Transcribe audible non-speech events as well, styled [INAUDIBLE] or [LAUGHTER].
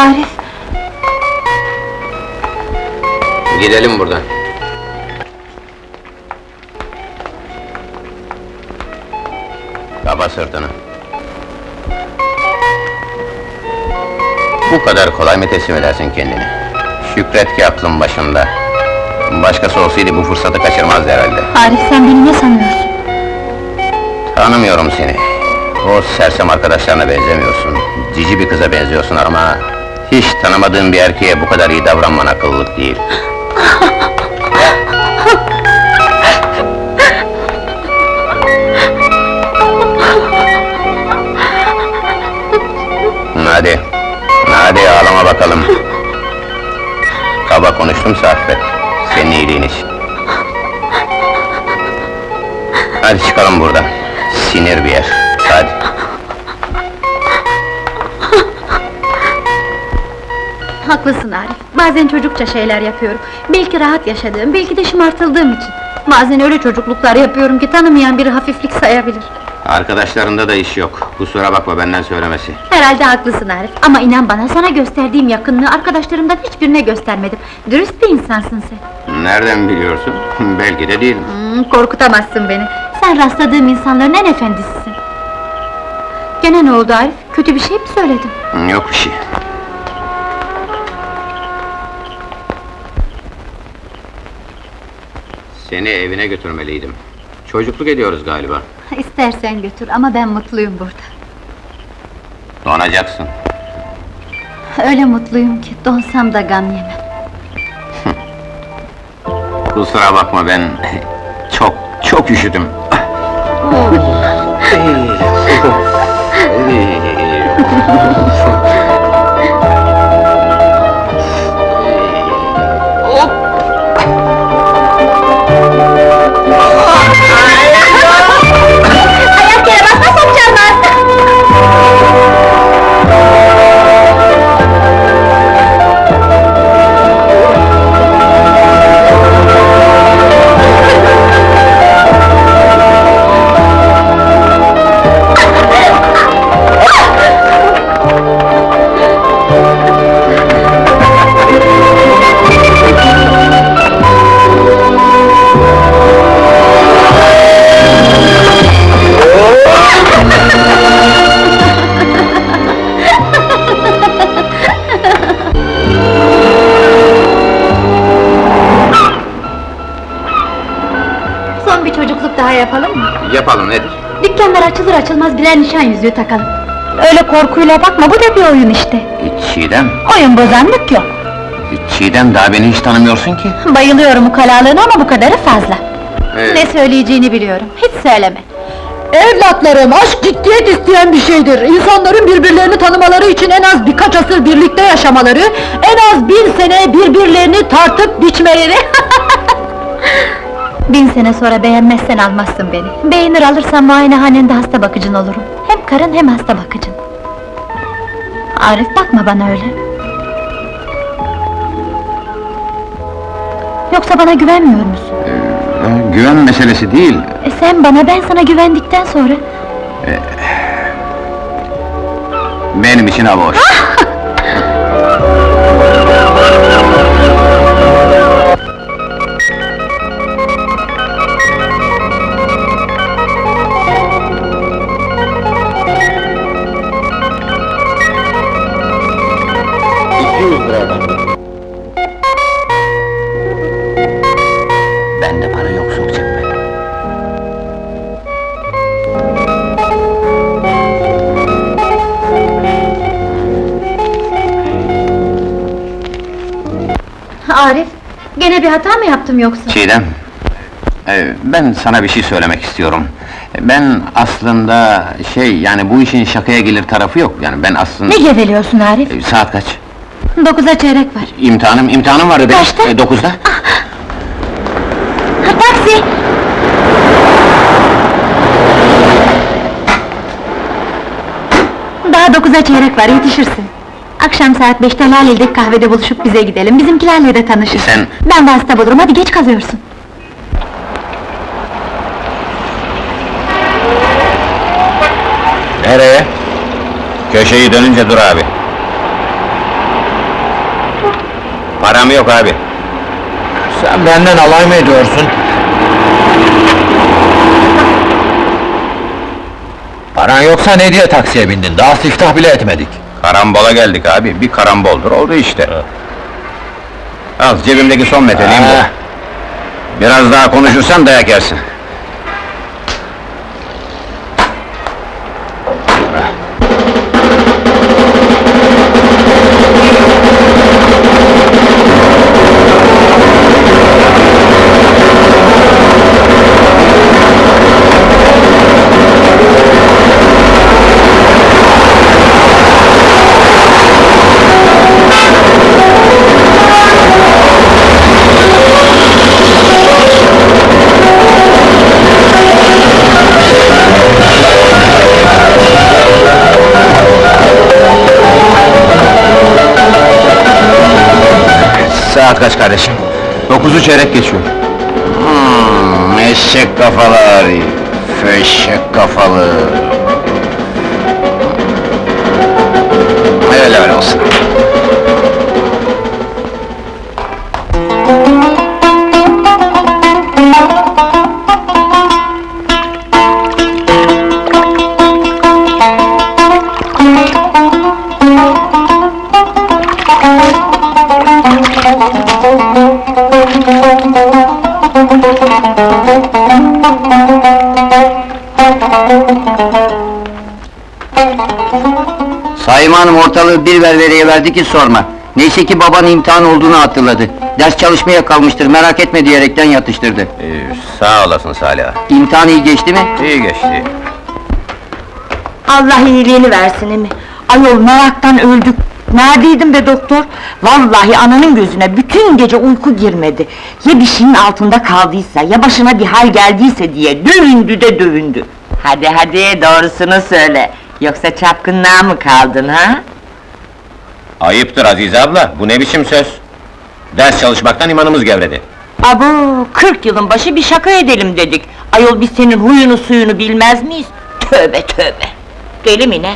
Arif, Gidelim buradan. Kaba sırtını. Bu kadar kolay mı teslim edersin kendini? Şükret ki aklın başında. Başkası olsaydı bu fırsatı kaçırmazdı herhalde. Arif sen beni ne sanıyorsun? Tanımıyorum seni. O sersem arkadaşlarına benzemiyorsun. Cici bir kıza benziyorsun ama... ...hiç tanımadığın bir erkeğe bu kadar iyi davranman akıllılık değil. Hadi, hadi ağlama bakalım. Kaba konuştumsa affet, senin iyiliğin için. Hadi çıkalım buradan. Sinir bir yer. Haklısın Arif, bazen çocukça şeyler yapıyorum. Belki rahat yaşadığım, belki de şımartıldığım için. Bazen öyle çocukluklar yapıyorum ki tanımayan biri hafiflik sayabilir. Arkadaşlarında da iş yok. Kusura bakma benden söylemesi. Herhalde haklısın Arif, ama inan bana sana gösterdiğim yakınlığı arkadaşlarımdan hiçbirine göstermedim. Dürüst bir insansın sen. Nereden biliyorsun? [LAUGHS] Belki de değilim. Hmm, korkutamazsın beni. Sen rastladığım insanların en efendisisin. Gene ne oldu Arif? Kötü bir şey mi söyledim? Yok bir şey. Seni evine götürmeliydim. Çocukluk ediyoruz galiba. [LAUGHS] İstersen götür ama ben mutluyum burada. Donacaksın. [LAUGHS] Öyle mutluyum ki donsam da gam yemem. [LAUGHS] Kusura bakma ben çok çok üşüdüm. Açılır açılmaz birer nişan yüzüğü takalım. Öyle korkuyla bakma, bu da bir oyun işte. Çiğdem, Oyun bozanlık yok. Çiğdem daha beni hiç tanımıyorsun ki. Bayılıyorum ukalalığına ama bu kadarı fazla. Ee, Ne söyleyeceğini biliyorum, hiç söyleme. Evlatlarım, aşk ciddiyet isteyen bir şeydir. İnsanların birbirlerini tanımaları için en az birkaç asır birlikte yaşamaları, en az bin sene birbirlerini tartıp biçmeleri. [LAUGHS] Bin sene sonra beğenmezsen almazsın beni. Beğenir alırsan muayenehanende hasta bakıcın olurum. Hem karın hem hasta bakıcın. Arif bakma bana öyle. Yoksa bana güvenmiyor musun? e, güven meselesi değil. E sen bana, ben sana güvendikten sonra... Benim için hava hoş. Arif, gene bir hata mı yaptım yoksa? Çiğdem, e, ben sana bir şey söylemek istiyorum. Ben aslında şey, yani bu işin şakaya gelir tarafı yok. Yani ben aslında... Ne geveliyorsun Arif? E, Saat kaç? Dokuza çeyrek var. İmtihanım, imtihanım vardı benim. Kaçta? E, dokuzda. Ha, taksi! Daha dokuza çeyrek var, yetişirsin. Akşam saat beşte Lale'deki kahvede buluşup bize gidelim, bizimkilerle de tanışırsın. Sen- Ben vasıta bulurum, hadi geç kalıyorsun. Nereye? Köşeyi dönünce dur abi. Param yok abi. Sen benden alay mı ediyorsun? Paran yoksa ne diye taksiye bindin? Daha siftah bile etmedik. Karambola geldik abi, bir karamboldur, oldu işte. Al, cebimdeki son meteliğim bu. Biraz daha konuşursan dayak yersin. Saat kaç kardeşim? Dokuzu çeyrek geçiyor. Hmm, eşek kafalar, feşek kafalı. Öyle öyle olsun. Hanım ortalığı bir ververeye verdi ki sorma. Neyse ki baban imtihan olduğunu hatırladı. Ders çalışmaya kalmıştır, merak etme diyerekten yatıştırdı. Ee, sağ olasın Salih ağa. İmtihan iyi geçti mi? İyi geçti. Allah iyiliğini versin emi. Ayol meraktan öldük. Neredeydin be doktor? Vallahi ananın gözüne bütün gece uyku girmedi. Ya bir şeyin altında kaldıysa, ya başına bir hal geldiyse diye dövündü de dövündü. Hadi hadi doğrusunu söyle. Yoksa çapkınlığa mı kaldın ha? Ayıptır Azize abla, bu ne biçim söz? Ders çalışmaktan imanımız gevredi. Abo, 40 yılın başı bir şaka edelim dedik. Ayol biz senin huyunu suyunu bilmez miyiz? Tövbe tövbe. Deli mi ne?